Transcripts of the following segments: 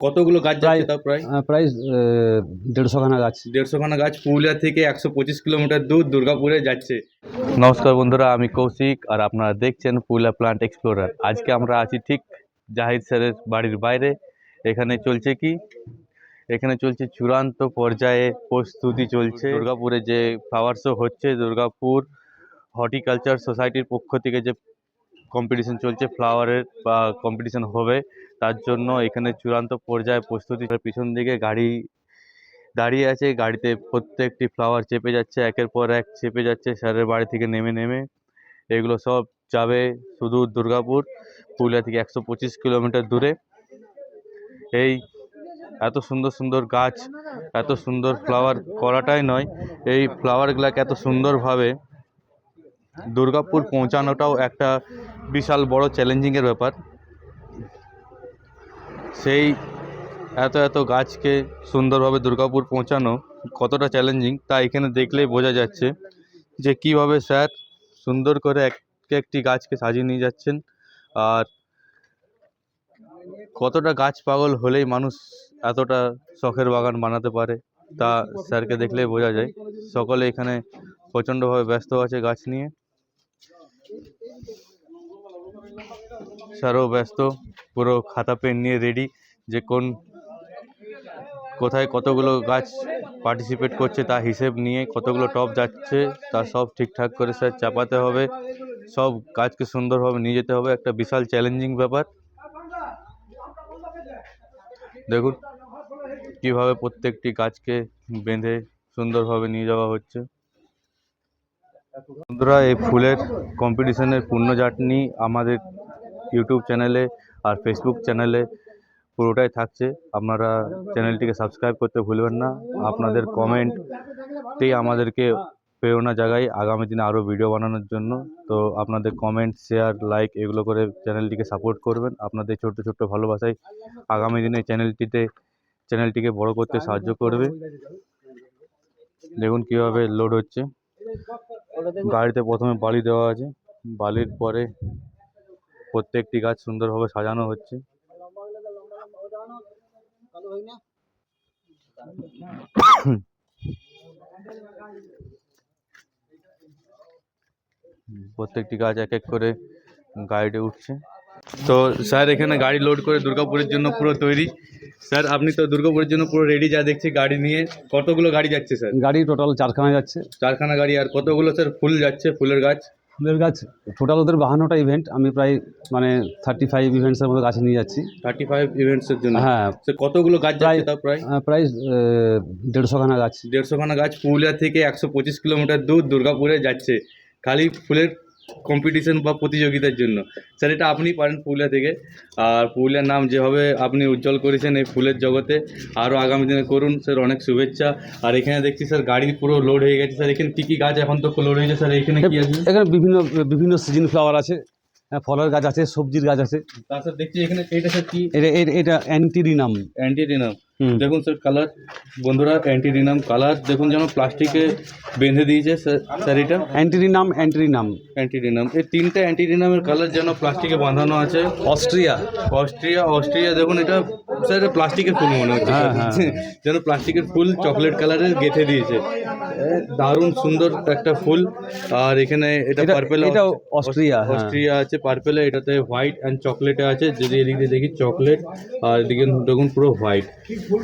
কতগুলো গাছ যাচ্ছে প্রায়- তাও প্রায়? প্রায় দেড়শো খানা গাছ। দেড়শো খানা গাছ পুরুলিয়া থেকে একশো পঁচিশ কিলোমিটার দূর দুর্গাপুরে যাচ্ছে। নমস্কার বন্ধুরা আমি কৌশিক আর আপনারা দেখছেন পুরুলিয়া প্লান্ট এক্সপ্লোরার আজকে আমরা আছি ঠিক জাহিদ স্যারের বাড়ির বাইরে। এখানে চলছে কি? এখানে চলছে চূড়ান্ত পর্যায়ে প্রস্তুতি চলছে। দুর্গাপুরে যে ফ্লাওয়ার শো হচ্ছে দুর্গাপুর হর্টিকালচার সোসাইটির পক্ষ থেকে যে কম্পিটিশন চলছে ফ্লাওয়ারের বা কম্পিটিশন হবে। তার জন্য এখানে চূড়ান্ত পর্যায়ে প্রস্তুতি পিছন দিকে গাড়ি দাঁড়িয়ে আছে। গাড়িতে প্রত্যেকটি ফ্লাওয়ার চেপে যাচ্ছে। একের পর এক চেপে যাচ্ছে। স্যারের বাড়ি থেকে নেমে নেমে এগুলো সব যাবে সুদূর দুর্গাপুর, পুরুলিয়া থেকে একশো পঁচিশ কিলোমিটার দূরে। এই এত সুন্দর সুন্দর গাছ, এত সুন্দর ফ্লাওয়ার করাটাই নয়। এই ফ্লাওয়ারগুলোকে এত সুন্দরভাবে দুর্গাপুর পৌঁছানোটাও একটা বিশাল বড় চ্যালেঞ্জিংয়ের ব্যাপার। সেই এত এত গাছকে সুন্দরভাবে দুর্গাপুর পৌঁছানো কতটা চ্যালেঞ্জিং তা এখানে দেখলেই বোঝা যাচ্ছে যে কীভাবে স্যার সুন্দর করে এক একটি গাছকে সাজিয়ে নিয়ে যাচ্ছেন। আর কতটা গাছ পাগল হলেই মানুষ এতটা শখের বাগান বানাতে পারে, তা স্যারকে দেখলেই বোঝা যায়। সকলে এখানে প্রচণ্ডভাবে ব্যস্ত আছে গাছ নিয়ে। স্যারও ব্যস্ত পুরো খাতা, পেন নিয়ে রেডি যে কোন, কোথায় কতগুলো গাছ পার্টিসিপেট করছে তা হিসেব নিয়ে কতগুলো টপ যাচ্ছে তা সব ঠিকঠাক করে স্যার চাপাতে হবে। সব গাছকে সুন্দরভাবে নিয়ে যেতে হবে। একটা বিশাল চ্যালেঞ্জিং ব্যাপার। দেখুন, কীভাবে প্রত্যেকটি গাছকে বেঁধে সুন্দরভাবে নিয়ে যাওয়া হচ্ছে। বন্ধুরা, এই ফুলের কম্পিটিশনের পূর্ণ চাটনি আমাদের ইউটিউব চ্যানেলে আর ফেসবুক চ্যানেলে পুরোটাই থাকছে। আপনারা চ্যানেলটিকে সাবস্ক্রাইব করতে ভুলবেন না। আপনাদের কমেন্টতেই আমাদেরকে প্রেরণা জাগায় আগামী দিনে আরও ভিডিও বানানোর জন্য। তো আপনাদের কমেন্ট শেয়ার লাইক এগুলো করে চ্যানেলটিকে সাপোর্ট করবেন। আপনাদের ছোট্ট ছোট্ট ভালোবাসায় আগামী দিনে চ্যানেলটিতে চ্যানেলটিকে বড় করতে সাহায্য করবে। দেখুন কীভাবে লোড হচ্ছে। গাড়িতে প্রথমে বালি দেওয়া আছে। বালির পরে প্রত্যেকটি গাছ সুন্দরভাবে সাজানো হচ্ছে। প্রত্যেকটি গাছ এক এক করে গাড়িতে উঠছে। তো স্যার এখানে গাড়ি লোড করে দুর্গাপুরের জন্য পুরো তৈরি। স্যার আপনি তো দুর্গাপুরের জন্য পুরো রেডি যা দেখছি গাড়ি নিয়ে। কতগুলো গাড়ি যাচ্ছে স্যার? গাড়ি টোটাল চারখানা যাচ্ছে। চারখানা গাড়ি আর কতগুলো স্যার ফুল যাচ্ছে ফুলের গাছ? ফুলের গাছ? টোটাল ওদের বাহান্নটা ইভেন্ট আমি প্রায় মানে থার্টি ফাইভ ইভেন্টসের মতো গাছ নিয়ে যাচ্ছি। থার্টি ফাইভ ইভেন্টসের জন্য? হ্যাঁ। কতগুলো গাছ যাচ্ছে প্রায়- প্রায় প্রায় দেড়শো খানা গাছ। দেড়শোখানা গাছ পুরুলিয়া থেকে একশো পঁচিশ কিলোমিটার দূর দুর্গাপুরে যাচ্ছে। খালি ফুলের কম্পিটিশন বা প্রতিযোগিতার জন্য। স্যার এটা আপনি পারেন পুরুলিয়া থেকে। আর পুরুলিয়ার নাম যেভাবে আপনি উজ্জ্বল করেছেন এই ফুলের জগতে আরও আগামী দিনে করুন। স্যার অনেক শুভেচ্ছা। আর এখানে দেখছি স্যার গাড়ি পুরো লোড হয়ে গেছে। স্যার এখানে কী কী গাছ এখন তো লোড হয়েছে? স্যার এখানে কী আছে? এখানে বিভিন্ন বিভিন্ন সিজন ফ্লাওয়ার আছে। হ্যাঁ, ফলের গাছ আছে সবজির গাছ আছে। স্যার দেখছি এখানে এটা স্যার কি? এটা এটা- অ্যান্টিরিনাম অ্যান্টিডিনাম হুম দেখুন স্যার কালার বন্ধুরা অ্যান্টিডিনাম কালার দেখুন যেন প্লাস্টিকে বেঁধে দিয়েছে স্যার এটা। অ্যান্টিরিনাম অ্যান্টিরিনাম অ্যান্টিডিনাম এই তিনটে অ্যান্টিডিনামের কালার যেন প্লাস্টিকে বাঁধানো আছে। অস্ট্রিয়া অস্ট্রিয়া অস্ট্রিয়া দেখুন এটা স্যার এটা প্লাস্টিকের ফুল মনে হচ্ছে। হ্যাঁ, হ্যাঁ। যেন প্লাস্টিকের ফুল চকলেট কালারের গেঁথে দিয়েছে। এ, দারুণ সুন্দর একটা ফুল। আর এখানে এটা এটা পার্পেল এটা অস্ট্রিয়া হ্যাঁ। অস্ট্রিয়া আছে পার্পেলে এটাতে হোয়াইট অ্যান্ড চকলেটে আছে। যদি এদিক দিয়ে দেখি চকলেট আর এদিকে দেখুন পুরো হোয়াইট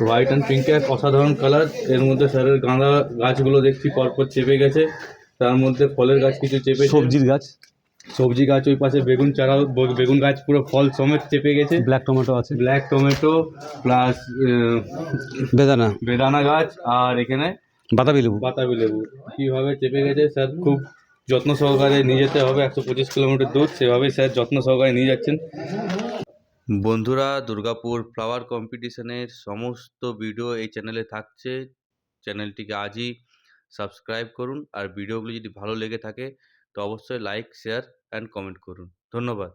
হোয়াইট অ্যান্ড পিঙ্কে এক অসাধারণ কালারের মধ্যে স্যারের গাঁদা গাছগুলো দেখছি পরপর চেপে গেছে। তার মধ্যে ফলের গাছ কিছু চেপে সবজির গাছ। সবজি গাছ ওই পাশে বেগুন চারা বেগুন গাছ পুরো ফল সমেত চেপে গেছে। ব্ল্যাক টমেটো আছে। ব্ল্যাক টমেটো প্লাস বেদানা। বেদানা গাছ আর এখানে বাতাবি লেবু। বাতাবি লেবু। কীভাবে চেপে গেছে স্যার? খুব যত্ন সহকারে নিয়ে যেতে হবে। একশো পঁচিশ কিলোমিটার দূর সেভাবেই স্যার যত্ন সহকারে নিয়ে যাচ্ছেন। বন্ধুরা দুর্গাপুর ফ্লাওয়ার কম্পিটিশনের সমস্ত ভিডিও এই চ্যানেলে থাকছে। চ্যানেলটিকে আজই সাবস্ক্রাইব করুন। আর ভিডিওগুলি যদি ভালো লেগে থাকে তো অবশ্যই লাইক শেয়ার অ্যান্ড কমেন্ট করুন। ধন্যবাদ।